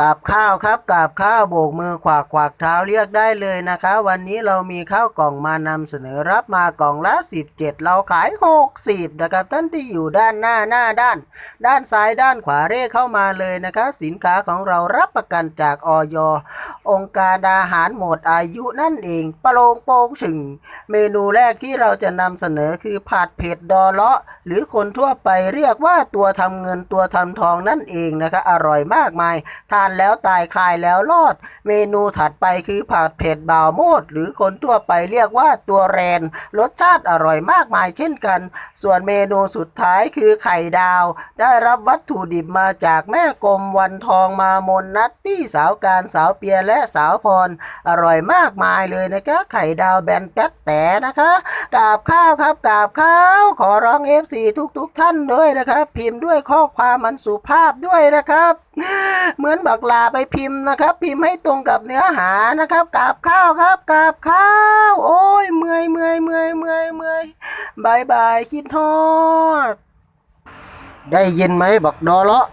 กราบข้าวครับกราบข้าวโบกมือขวากขวากเท้าเรียกได้เลยนะคะ วันนี้เรามีข้าวกล่องมานำเสนอรับมากล่องละ 17 เราขาย 60นะครับท่านที่อยู่ด้านหน้าหน้าด้าน ด้านซ้ายด้านขวาเร่เข้ามาเลยนะคะ สินค้าของเรารับประกันจากออยองค์การอาหารหมดอายุนั่นเองปะโลงโปงฉึงเมนูแรกที่เราจะนำเสนอคือผัดเผ็ดดอเลาะ หรือคนทั่วไปเรียกว่าตัวทำเงินตัวทำทองนั่นเองนะคะอร่อยมากมายทานแล้วตายคลายแล้วรอด เมนูถัดไปคือผัดเผ็ดบ่าวโมด หรือคนทั่วไปเรียกว่าตัวแรน รสชาติอร่อยมากมายเช่นกัน ส่วนเมนูสุดท้ายคือไข่ดาว ได้รับวัตถุดิบมาจากแม่กลมวันทองมามนนัตตี้สาวการสาวเปียและสาวพร อร่อยมากมายเลยนะคะไข่ดาวแบนแต๊ดแต่นะคะกราบข้าวครับกราบข้าวขอร้อง FC ทุกๆทท่านด้วยนะครับ พิมพ์ด้วยข้อความมันสุภาพด้วยนะครับ เหมือนบักลาไปพิมพ์นะครับ พิมพ์ให้ตรงกับเนื้อหานะครับกราบข้าวครับกราบข้าว โอ้ยเมื่อยเมื่อยเมื่อยเมื่อยเมื่อยบายบายคิดฮอด ได้ยินไหมบักดอเลาะ